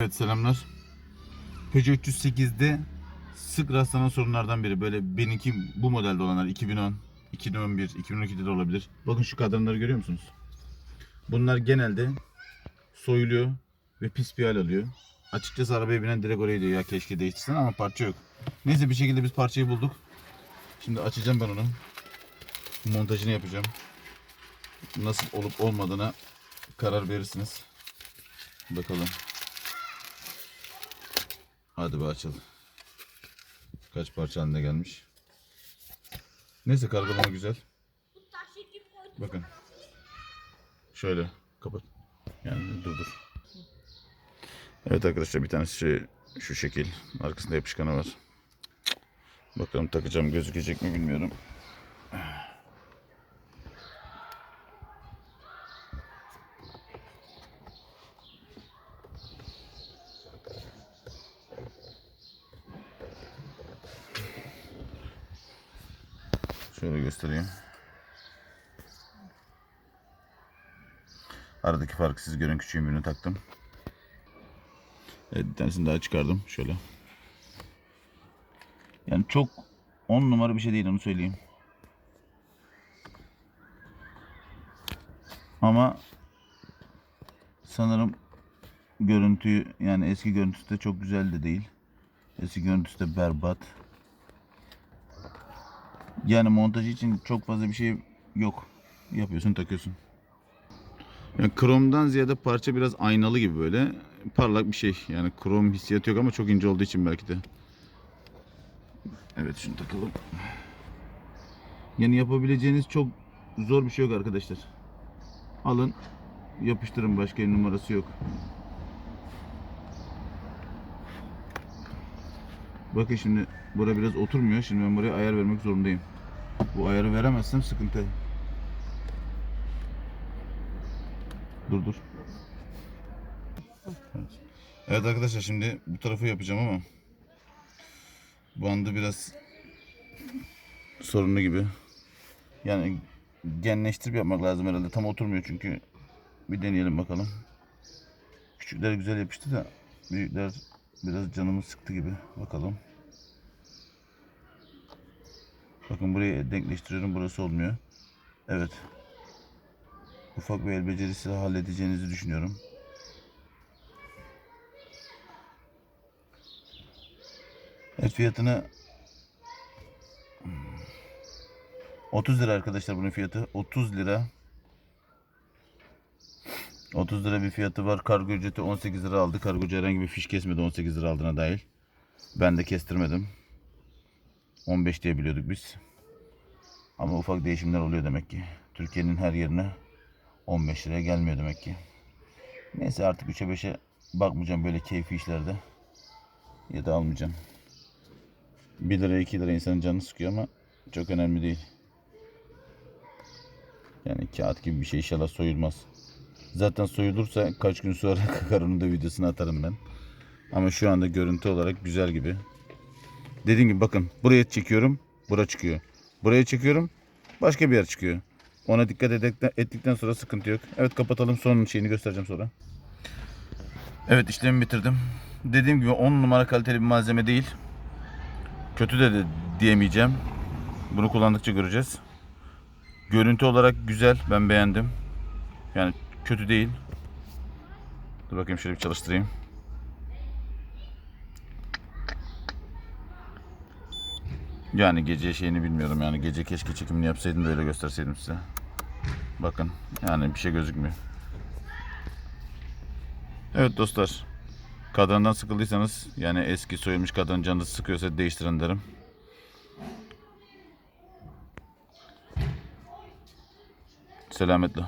Evet selamlar. Peugeot 308'de sık rastlanan sorunlardan biri. Böyle benimki bu modelde olanlar 2010, 2011, 2012'de de olabilir. Bakın şu kadranları görüyor musunuz? Bunlar genelde soyuluyor ve pis bir hal alıyor. Açıkçası arabaya binen direkt oraya diyor ya keşke değiştirsen ama parça yok. Neyse bir şekilde biz parçayı bulduk. Şimdi açacağım ben onu. Montajını yapacağım. Nasıl olup olmadığına karar verirsiniz. Bakalım. Hadi be açalım. Kaç parça haline gelmiş. Neyse kargolama güzel. Bakın. Şöyle kapat. Yani dur dur. Evet arkadaşlar bir tanesi şey, şu şekil. Arkasında yapışkanı var. Bakalım takacağım gözükecek mi bilmiyorum. Şöyle göstereyim. Aradaki farkı siz görün küçüğün birini taktım. Evet bir tanesini daha çıkardım şöyle. Yani çok 10 numara bir şey değil onu söyleyeyim. Ama sanırım görüntüyü yani eski görüntüsü de çok güzel de değil. Eski görüntüsü de berbat. Yani montajı için çok fazla bir şey yok. Yapıyorsun takıyorsun. Yani kromdan ziyade parça biraz aynalı gibi böyle. Parlak bir şey. Yani krom hissiyatı yok ama çok ince olduğu için belki de. Evet şunu takalım. Yani yapabileceğiniz çok zor bir şey yok arkadaşlar. Alın yapıştırın başka bir numarası yok. Bakın şimdi bura biraz oturmuyor. Şimdi ben buraya ayar vermek zorundayım. Bu ayarı veremezsem sıkıntı. Dur dur. Evet. Evet arkadaşlar şimdi bu tarafı yapacağım ama bandı biraz sorunlu gibi. Yani genleştirip yapmak lazım herhalde. Tam oturmuyor çünkü. Bir deneyelim bakalım. Küçükler güzel yapıştı da büyükler biraz canımı sıktı gibi. Bakalım. Bakın burayı denkleştiriyorum. Burası olmuyor. Evet. Ufak bir el becerisi halledeceğinizi düşünüyorum. Evet fiyatını 30 lira arkadaşlar bunun fiyatı. 30 lira. 30 lira bir fiyatı var. Kargo ücreti 18 lira aldı. Kargocu herhangi bir fiş kesmedi 18 lira aldığına dahil. Ben de kestirmedim. 15 diye biliyorduk biz. Ama ufak değişimler oluyor demek ki. Türkiye'nin her yerine 15 liraya gelmiyor demek ki. Neyse artık 3'e 5'e bakmayacağım böyle keyfi işlerde. Ya da almayacağım. 1 lira 2 lira insanın canını sıkıyor ama çok önemli değil. Yani kağıt gibi bir şey inşallah soyulmaz. Zaten soyulursa kaç gün sonra kakar onun da videosunu atarım ben. Ama şu anda görüntü olarak güzel gibi. Dediğim gibi bakın buraya çekiyorum. Bura çıkıyor. Buraya çekiyorum. Başka bir yer çıkıyor. Ona dikkat ettikten sonra sıkıntı yok. Evet kapatalım. Son şeyini göstereceğim sonra. Evet işlemi bitirdim. Dediğim gibi 10 numara kaliteli bir malzeme değil. Kötü de, de diyemeyeceğim. Bunu kullandıkça göreceğiz. Görüntü olarak güzel. Ben beğendim. Yani kötü değil. Dur bakayım şöyle bir çalıştırayım. Yani gece şeyini bilmiyorum yani gece keşke çekimini yapsaydım da öyle gösterseydim size. Bakın yani bir şey gözükmüyor. Evet dostlar. Kadrandan sıkıldıysanız yani eski soyulmuş kadran canınızı sıkıyorsa değiştirin derim. Selametle.